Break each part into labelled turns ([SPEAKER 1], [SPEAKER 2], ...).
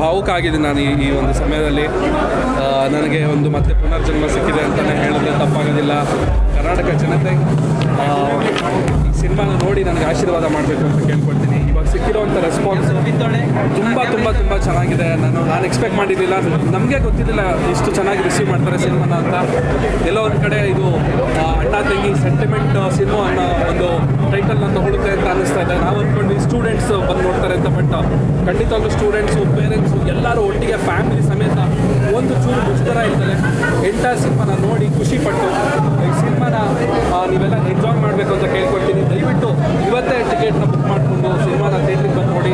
[SPEAKER 1] ಭಾವುಕ ಆಗಿದೆ ನಾನು ಈ ಒಂದು ಸಮಯದಲ್ಲಿ. ನನಗೆ ಒಂದು ಮತ್ತೆ ಪುನರ್ಜನ್ಮ ಸಿಕ್ಕಿದೆ ಅಂತಲೇ ಹೇಳಿದ್ರೆ ತಪ್ಪಾಗೋದಿಲ್ಲ. ಕರ್ನಾಟಕ ಜನತೆ ಈ ಸಿನಿಮಾನ ನೋಡಿ ನನಗೆ ಆಶೀರ್ವಾದ ಮಾಡಬೇಕು ಅಂತ ಕೇಳ್ಕೊಳ್ತೀನಿ. ಇವಾಗ ಸಿಕ್ಕಿರೋವಂಥ ರೆಸ್ಪಾನ್ಸ್ ತುಂಬ ತುಂಬ ತುಂಬ ಚೆನ್ನಾಗಿದೆ. ನಾನು ನಾನು ಎಕ್ಸ್ಪೆಕ್ಟ್ ಮಾಡಿರಲಿಲ್ಲ. ನಮಗೆ ಗೊತ್ತಿರಲಿಲ್ಲ ಇಷ್ಟು ಚೆನ್ನಾಗಿ ರಿಸೀವ್ ಮಾಡ್ತಾರೆ ಸಿನಿಮಾನ ಅಂತ. ಎಲ್ಲೋ ಒಂದು ಕಡೆ ಇದು ಅಣ್ಣ ತಂಗಿ ಸೆಂಟಿಮೆಂಟ್ ಸಿನಿಮಾ ಅನ್ನೋ ಒಂದು ಟೈಟಲ್ನ ತಗೊಳುತ್ತೆ ಅಂತ ಅನ್ನಿಸ್ತಾ ಇದೆ. ನಾವು ಅಂದ್ಕೊಂಡು ಸ್ಟೂಡೆಂಟ್ಸ್ ಬಂದು ನೋಡ್ತಾರೆ ಅಂತ ಬಟ್ ಖಂಡಿತವಾಗ್ಲೂ ಸ್ಟೂಡೆಂಟ್ಸು ಎಲ್ಲರೂ ಒಟ್ಟಿಗೆ ಫ್ಯಾಮಿಲಿ ಸಮೇತ ಒಂದು ಚೂರು ಮುಷ್ಕರ ಇರ್ತದೆ. ಎಂಟರ್ ಸಿನಿಮಾನ ನೋಡಿ ಖುಷಿಪಟ್ಟು ಈ ಸಿನಿಮಾನ ನೀವೆಲ್ಲ ಎಂಜಾಯ್ ಮಾಡಬೇಕು ಅಂತ ಕೇಳ್ಕೊಳ್ತೀನಿ. ದಯವಿಟ್ಟು ಇವತ್ತೇ ಟಿಕೆಟ್ನ ಬುಕ್ ಮಾಡಿಕೊಂಡು ಸಿನಿಮಾನ ಥಿಯೇಟ್ರಿಗೆ ಬಂದು ನೋಡಿ.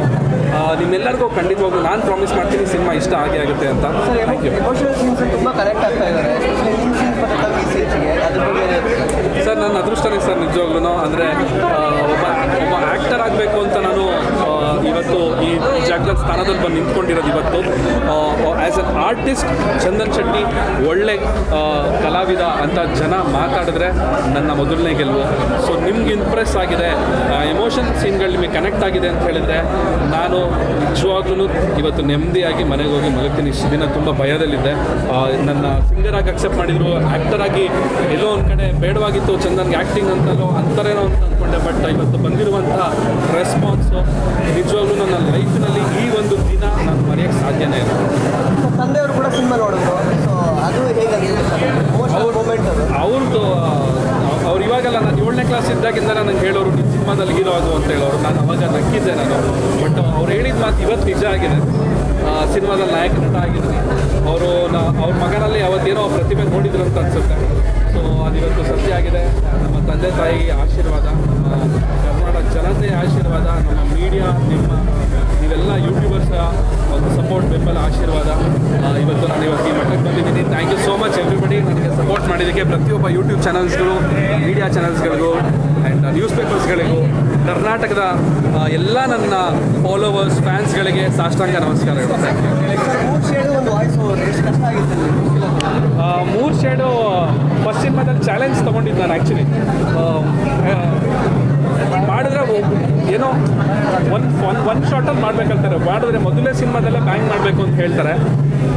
[SPEAKER 1] ನಿಮ್ಮೆಲ್ಲರಿಗೂ ಖಂಡಿತವಾಗ್ಲೂ ನಾನು ಪ್ರಾಮಿಸ್ ಮಾಡ್ತೀನಿ ಸಿನಿಮಾ ಇಷ್ಟ ಆಗೇ ಆಗುತ್ತೆ ಅಂತ. ಥ್ಯಾಂಕ್ ಯು
[SPEAKER 2] ಎಮೋಷನಲ್ ಸೀನ್ಸ್ ತುಂಬ ಕನೆಕ್ಟ್ ಆಗ್ತಾ ಇದ್ದಾರೆ ಎಸ್ಪೆಷಲಿ ನಿಮ್ಮ ಸೀನ್ಸ್ ಬರುತ್ತೆ ಈ ಸೀನ್ಸ್ಗೆ ಅದ್ರ ಬಗ್ಗೆ
[SPEAKER 1] ಸರ್ ನನ್ನ ಅದೃಷ್ಟನೇ ಸರ್ ನಿಜವಾಗ್ಲೂ ಅಂದರೆ ಒಬ್ಬ ಒಬ್ಬ ಆ್ಯಕ್ಟರ್ ಆಗಬೇಕು ಅಂತ ನಾನು ಆ, ಇವತ್ತು ಈ ಜಾಗದ ಸ್ಥಾನದಲ್ಲಿ ಬಂದು ನಿಂತ್ಕೊಂಡಿರೋದು ಇವತ್ತು. As an artist Chandan Shetty ಒಳ್ಳೆ ಕಲಾವಿದ ಅಂತ ಜನ ಮಾತಾಡಿದ್ರೆ ನನ್ನ ಮೊದಲನೇ ಗೆಲುವು. ಸೊ ನಿಮ್ಗೆ ಇಂಪ್ರೆಸ್ ಆಗಿದೆ. ಎಮೋಷನ್ ಸೀನ್ಗಳು ನಿಮಗೆ ಕನೆಕ್ಟ್ ಆಗಿದೆ ಅಂತ ಹೇಳಿದರೆ ನಾನು ನಿಜವಾಗ್ಲೂ ಇವತ್ತು ನೆಮ್ಮದಿಯಾಗಿ ಮನೆಗೆ ಹೋಗಿ ಮಲಗ್ತೀನಿ. ಇಷ್ಟು ದಿನ ತುಂಬ ಭಯದಲ್ಲಿದ್ದೆ. ನನ್ನ ಸಿಂಗರ್ ಆಗಿ ಅಕ್ಸೆಪ್ಟ್ ಮಾಡಿದ್ರು. ಆ್ಯಕ್ಟರ್ ಆಗಿ ಎಲ್ಲೋ ಒಂದು ಕಡೆ ಬೇಡವಾಗಿತ್ತು ಚಂದನ್ಗೆ ಆ್ಯಕ್ಟಿಂಗ್ ಅಂತಲೋ ಅಂತಾರೇನೋ ಅಂತ ಅಂದ್ಕೊಂಡೆ ಬಟ್ ಇವತ್ತು ಬಂದಿರುವಂಥ ರೆಸ್ಪಾನ್ಸು ನಿಜವಾಗ್ಲೂ ನನ್ನ ಲೈಫಿನಲ್ಲಿ ಈ ಒಂದು ದಿನ ನಾನು ಮರೆಯೋಕ್ಕೆ ಸಾಧ್ಯನೇ ಇಲ್ಲ
[SPEAKER 2] ತಂದೆಯವರು ಕೂಡ ಸಿನಿಮಾ ನೋಡಿದ್ರು ಸೊ ಅದು ಹೇಗೆ ಎಮೋಷನಲ್ ಮೂಮೆಂಟ್ ಅದು
[SPEAKER 1] ಅವ್ರದ್ದು ಅವ್ರು ಇವಾಗೆಲ್ಲ ನಾನು ಏಳನೇ ಕ್ಲಾಸ್ ಇದ್ದಾಗಿಂದ ನನಗೆ ಹೇಳೋರು ನಿಮ್ಮ ಸಿನಿಮಾದಲ್ಲಿ ಹೀರೋ ಆಗು ಅಂತ ಹೇಳೋರು ನಾನು ಅವಾಗ ನಕ್ಕಿದ್ದೆ ನಾನು. ಬಟ್ ಅವ್ರು ಹೇಳಿದ ಮಾತು ಇವತ್ತು ನಿಜ ಆಗಿದೆ. ಆ, ಸಿನಿಮಾದಲ್ಲಿ ನಾಯಕ ನಟ ಆಗಿದ್ದೀನಿ ಅವರು ನಾ ಅವ್ರ ಮಗನಲ್ಲಿ ಅವತ್ತೇನೋ ಪ್ರತಿಭೆ ನೋಡಿದ್ರು ಅಂತ ಅನ್ಸುತ್ತೆ. ಸೊ ಅದು ಇವತ್ತು ಸತ್ಯ ಆಗಿದೆ. ನಮ್ಮ ತಂದೆ ತಾಯಿ ಆಶೀರ್ವಾದ ಕರ್ನಾಟಕ ಜನತೆಯ ಆಶೀರ್ವಾದ ನಮ್ಮ ಮೀಡಿಯಾ ನಿಮ್ಮ ನೀವೆಲ್ಲ ಯೂಟ್ಯೂಬರ್ಸ್ ಒಂದು ಸಪೋರ್ಟ್ ಬೆಂಬಲ ಆಶೀರ್ವಾದ. ಇವತ್ತು ನಾನು ಇವತ್ತು ಈ ಮಟ್ಟಕ್ಕೆ ಬಂದಿದ್ದೀನಿ. Thank you so much everybody ನನಗೆ ಸಪೋರ್ಟ್ ಮಾಡಿದ್ದಕ್ಕೆ ಪ್ರತಿಯೊಬ್ಬ ಯೂಟ್ಯೂಬ್ ಚಾನಲ್ಸ್ಗಳು ಮೀಡಿಯಾ ಚಾನಲ್ಸ್ಗಳಿಗೂ ಆ್ಯಂಡ್ ನ್ಯೂಸ್ ಪೇಪರ್ಸ್ಗಳಿಗೂ ಕರ್ನಾಟಕದ ಎಲ್ಲ ನನ್ನ ಫಾಲೋವರ್ಸ್ ಫ್ಯಾನ್ಸ್ಗಳಿಗೆ ಸಾಷ್ಟಾಂಗ ನಮಸ್ಕಾರಗಳು
[SPEAKER 2] ಮೂರು ಶೇಡು
[SPEAKER 1] ಸಿನಿಮಾದಲ್ಲಿ ಚಾಲೆಂಜ್ ತೊಗೊಂಡಿದ್ದು ನಾನು ಆ್ಯಕ್ಚುಲಿ ಮಾಡಿದ್ರೆ ಏನೋ ಒಂದು ಒನ್ ಒನ್ ಶಾರ್ಟಲ್ಲಿ ಮಾಡ್ಬೇಕಂತಾರೆ. ಮಾಡಿದ್ರೆ ಮೊದಲೇ ಸಿನಿಮಾದಲ್ಲೇ ಬ್ಯಾಂಗ್ ಮಾಡಬೇಕು ಅಂತ ಹೇಳ್ತಾರೆ.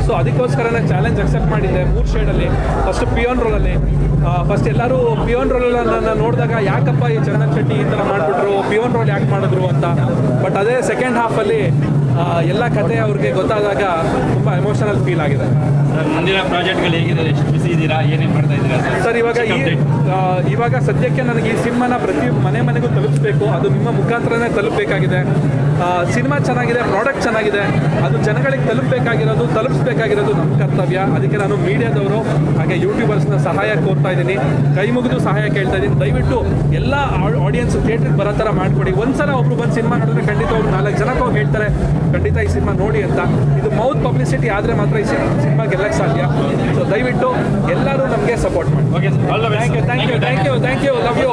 [SPEAKER 1] ಸೊ ಅದಕ್ಕೋಸ್ಕರನೇ ಚಾಲೆಂಜ್ ಅಕ್ಸೆಪ್ಟ್ ಮಾಡಿದ್ದೆ ಮೂರು ಶೇಡಲ್ಲಿ ಫಸ್ಟ್ ಪಿಯೋನ್ ರೋಲಲ್ಲಿ ಫಸ್ಟ್ ಎಲ್ಲರೂ ಪಿಯೋನ್ ರೋಲಲ್ಲಿ ನನ್ನ ನೋಡಿದಾಗ ಯಾಕಪ್ಪ ಈ ಚಂದನ್ ಶೆಟ್ಟಿ ಈ ಥರ ಮಾಡಿಬಿಟ್ರು? ಪಿಯೋನ್ ರೋಲ್ ಯಾಕೆ ಮಾಡಿದ್ರು ಅಂತ. ಬಟ್ ಅದೇ ಸೆಕೆಂಡ್ ಹಾಫಲ್ಲಿ ಎಲ್ಲ ಕತೆ ಅವ್ರಿಗೆ ಗೊತ್ತಾದಾಗ ತುಂಬ ಎಮೋಷನಲ್ ಫೀಲ್ ಆಗಿದೆ
[SPEAKER 3] ಮುಂದಿನ ಪ್ರಾಜೆಕ್ಟ್ಗಳು ಹೇಗಿದೆ? ಎಷ್ಟು ಬಿಸಿ ಇದ್ದೀರಾ? ಏನೇನು ಮಾಡ್ತಾ ಇದ್ದೀರಾ
[SPEAKER 1] ಸರ್? ಇವಾಗ ಈ ಇವಾಗ ಸದ್ಯಕ್ಕೆ ನನಗೆ ಈ ಸಿನಿಮಾನ ಪ್ರತಿ ಮನೆ ಮನೆಗೂ ತಲುಪಿಸ್ಬೇಕು. ಅದು ನಿಮ್ಮ ಮುಖಾಂತರನೇ ತಲುಪಬೇಕಾಗಿದೆ. ಸಿನಿಮಾ ಚೆನ್ನಾಗಿದೆ ಪ್ರಾಡಕ್ಟ್ ಚೆನ್ನಾಗಿದೆ. ಅದು ಜನಗಳಿಗೆ ತಲುಪಬೇಕಾಗಿರೋದು ತಲುಪಿಸ್ಬೇಕಾಗಿರೋದು ನಮ್ಮ ಕರ್ತವ್ಯ. ಅದಕ್ಕೆ ನಾನು ಮೀಡಿಯಾದವರು ಹಾಗೆ ಯೂಟ್ಯೂಬರ್ಸ್ನ ಸಹಾಯ ಕೋರ್ತಾ ಇದ್ದೀನಿ. ಕೈ ಮುಗಿದು ಸಹಾಯ ಕೇಳ್ತಾ ಇದ್ದೀನಿ. ದಯವಿಟ್ಟು ಎಲ್ಲ ಆಡಿಯನ್ಸ್ ಥಿಯೇಟ್ರಿಗೆ ಬರೋ ಥರ ಮಾಡಿಕೊಡಿ. ಒಂದು ಸಲ ಒಬ್ರು ಬಂದು ಸಿನಿಮಾ ನೋಡಿದ್ರೆ ಖಂಡಿತ ಅವ್ರು ನಾಲ್ಕು ಜನಕ್ಕೆ ಹೋಗಿ ಹೇಳ್ತಾರೆ ಅಂತ ಈ ಸಿನಿಮಾ ನೋಡಿ ಅಂತ. ಇದು ಮೌತ್ ಪಬ್ಲಿಸಿಟಿ ಆದರೆ ಮಾತ್ರ ಈ ಸಿನಿಮಾ ಗೆಲ್ಲಕ್ಕೆ ಸಾಧ್ಯ. ಸೊ ದಯವಿಟ್ಟು ಎಲ್ಲರೂ ನಮಗೆ ಸಪೋರ್ಟ್ ಮಾಡಿ. Thank you thank you thank you thank you love you